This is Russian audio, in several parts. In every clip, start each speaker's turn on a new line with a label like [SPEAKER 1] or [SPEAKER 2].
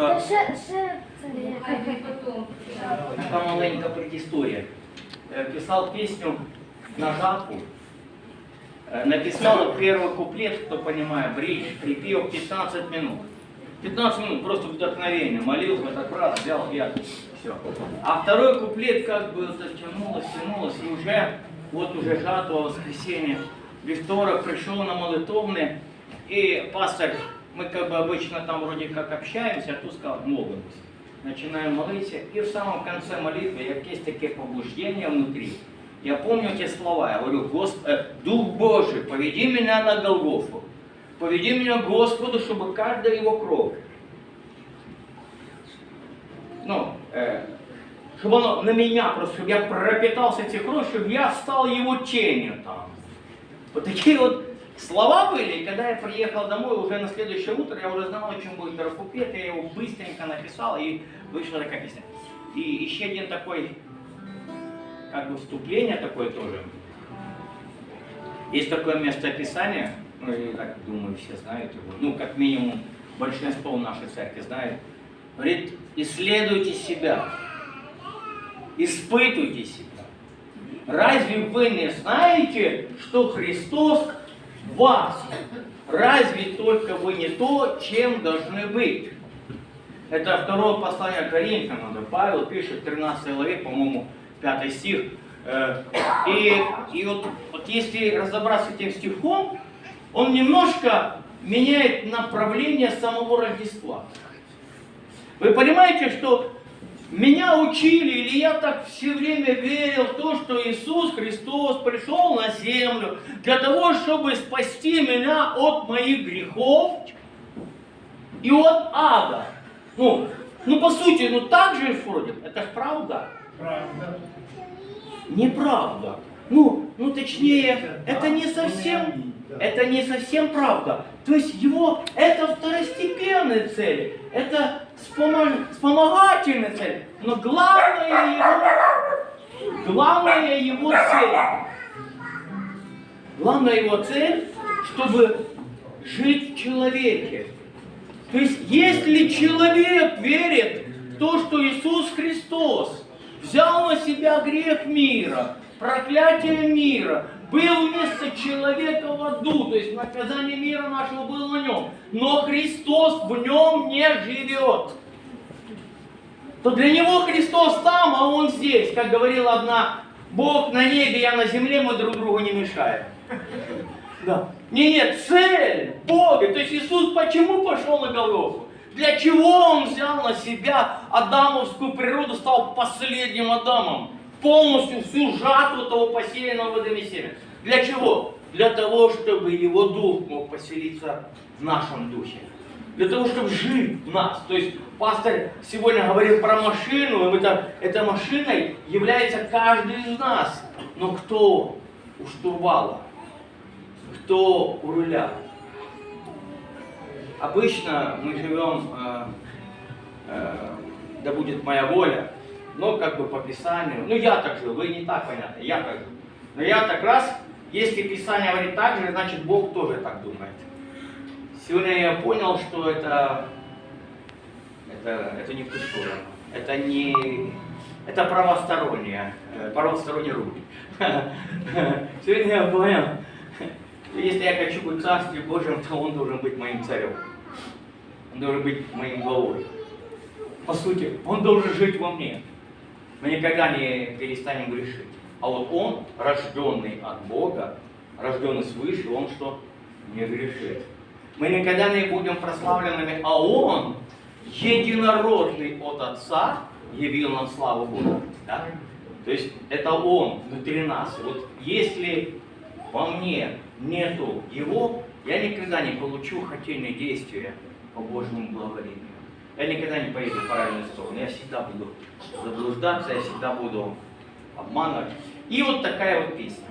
[SPEAKER 1] така,
[SPEAKER 2] Ще, ще це як.
[SPEAKER 1] така маленька предісторія. Е, Писав пісню на жатву. Э, Написал первый куплет, кто понимает, бридж, припев 15 минут. 15 минут, просто вдохновение. Молился, этот раз взял я, все. А второй куплет как бы затянулось, тянулось, и уже, вот уже жатва, воскресенье, вторник пришел на молитовный, и пастор, мы как бы обычно там вроде как общаемся, а тут сказал, молимся. Начинаем молиться, и в самом конце молитвы, як есть такие побуждения внутри, я помню эти слова, я говорю, Госп... э, Дух Божий, поведи меня на Голгофу, поведи меня Господу, чтобы каждая его кровь, ну, э, чтобы оно на меня просто, чтобы я пропитался этой кровью, чтобы я стал его тенью там. Вот такие вот слова были, и когда я приехал домой, уже на следующее утро, я уже знал, о чем будет Рафупет, я его быстренько написал, и вышла такая песня. И еще один такой как бы вступление такое тоже. Есть такое местописание, ну, я так думаю, все знают его, ну, как минимум, большинство нашей церкви знает. Говорит, исследуйте себя, испытывайте себя. Разве вы не знаете, что Христос вас? Разве только вы не то, чем должны быть? Это второе послание Коринфянам, да, Павел пишет, 13 главе, по-моему, 5 стих. Э, И, и вот, вот если разобраться с этим стихом, он немножко меняет направление самого Рождества. Вы понимаете, что меня учили, или я так все время верил в то, что Иисус Христос пришел на землю для того, чтобы спасти меня от моих грехов и от ада. Ну, ну по сути, ну так же вроде, это ж правда.
[SPEAKER 3] Правда.
[SPEAKER 1] Неправда. Ну, ну точнее, это не совсем, это не совсем правда. То есть его, это второстепенные цели, это вспомо- вспомогательные цели. Но главное его, главная его цель, главная его цель, чтобы жить в человеке. То есть, если человек верит в то, что Иисус Христос взял на себя грех мира, проклятие мира, был вместо человека в аду, то есть наказание мира нашего было на нем, но Христос в нем не живет, то для него Христос там, а он здесь, как говорила одна, Бог на небе, я на земле, мы друг другу не мешаем. Да. Не, нет, цель Бога. То есть Иисус почему пошел на Голгофу? Для чего Он взял на себя адамовскую природу, стал последним Адамом? Полностью всю жатву того посеянного водами семя. Для чего? Для того, чтобы Его Дух мог поселиться в нашем духе. Для того, чтобы жить в нас. То есть пастор сегодня говорил про машину, и это, этой машиной является каждый из нас. Но кто у штурвала? кто у руля. Обычно мы живем, э, э, да будет моя воля, но как бы по Писанию. Ну я так жил, вы не так, понятно, я так жил. Но я так раз, если Писание говорит так же, значит Бог тоже так думает. Сегодня я понял, что это, это, это не в ту сторону. Это не... Это правосторонняя, э, правосторонний руль. Сегодня я понял, если я хочу быть в Царстве Божьем, то он должен быть моим царем. Он должен быть моим главой. По сути, он должен жить во мне. Мы никогда не перестанем грешить. А вот он, рожденный от Бога, рожденный свыше, он что? Не грешит. Мы никогда не будем прославленными, а он, единородный от Отца, явил нам славу Бога. Да? То есть это он внутри нас. Вот если во мне нету его, я никогда не получу хотельные действия по Божьему благоволению. Я никогда не поеду в правильную сторону. Я всегда буду заблуждаться, я всегда буду обманывать. И вот такая вот песня.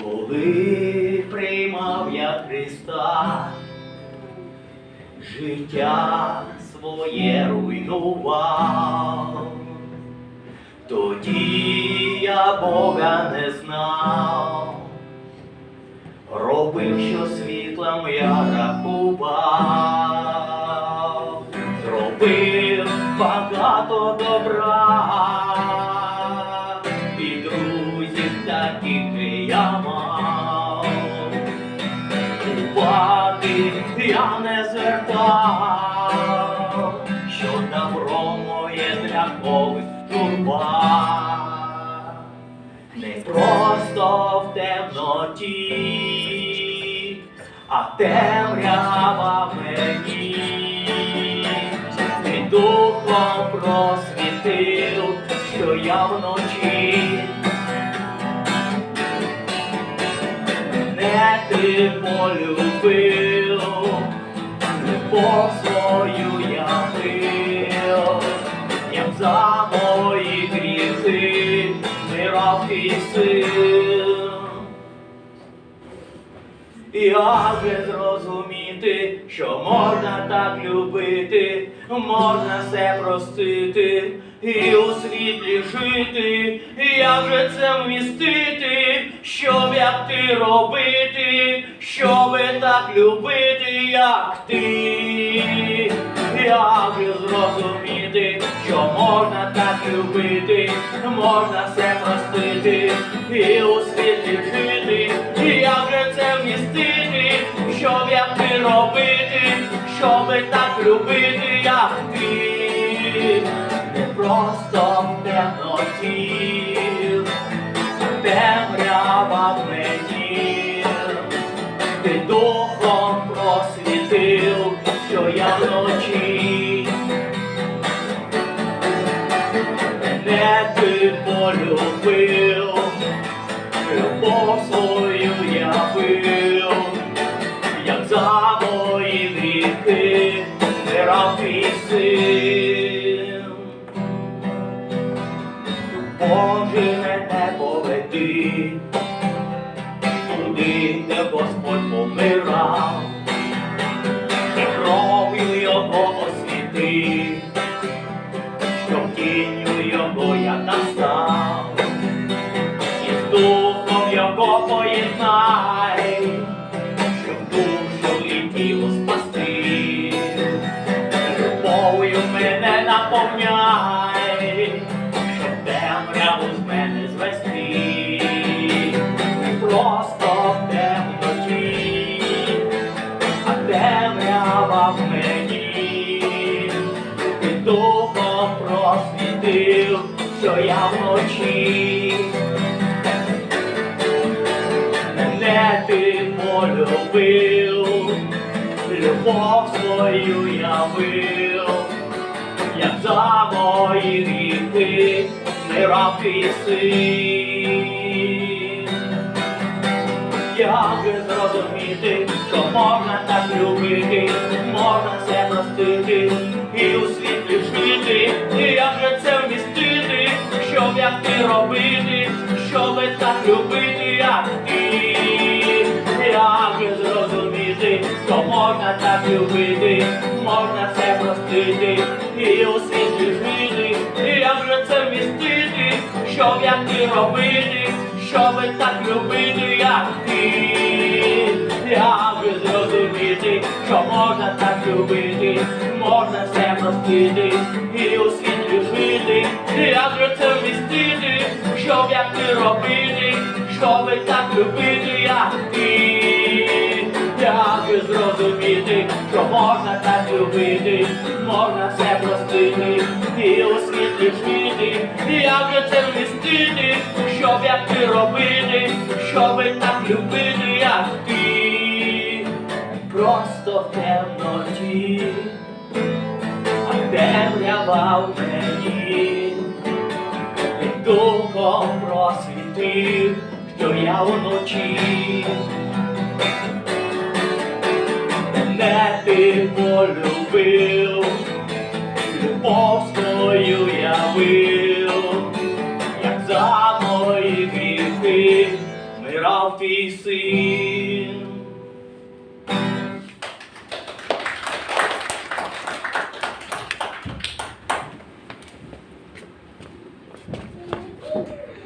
[SPEAKER 1] Коли приймав я Христа, життя своє руйнував, Тоді я Бога не знав, робив, що світлом я рахував, зробив багато добра, і друзів таких я мав. Уваги я не звертав, що добро моє для когось турба. Просто в темноті, а темрява мені. Ти духом просвітив, що я вночі. Ти полюбив, любов свою сил. Як же зрозуміти, що можна так любити, можна все простити і у світлі жити, як же це вмістити, щоб як ти робити, щоби так любити, як ти, як зрозуміти, що можна так любити, можна все простити і у світлі жити, і як же це вмістити, щоб як ти робити, щоби так любити, як ти, не просто в темноті, more. В а темрява в мені ти духом просвітив, що я вночі. Мене ти полюбив, любов свою явив, як за мої гріхи мирав твій син. Як зрозуміти, що можна так любити, можна все простити. І у світлі жити, і як же це вмістити, щоб як ти робити, щоб так любити, як ти, як же зрозуміти, що можна так любити, можна все простити? І у світлі жити, і як же це вмістити, щоб як ти робити, щоб так любити, як ти, як же зрозуміти, що можна так любити, можна все простити і у світлі жити, як же це вмістити, щоб як ти робити, щоб так любити, як ти, як же зрозуміти, що можна так любити, можна все простити і у світлі жити, як же це вмістити, ти робити, щоб так любити, як ти, просто в темноті, а темрява в мені, і духом просвітив, що я вночі. Мене ти полюбив, любов свою явив, син.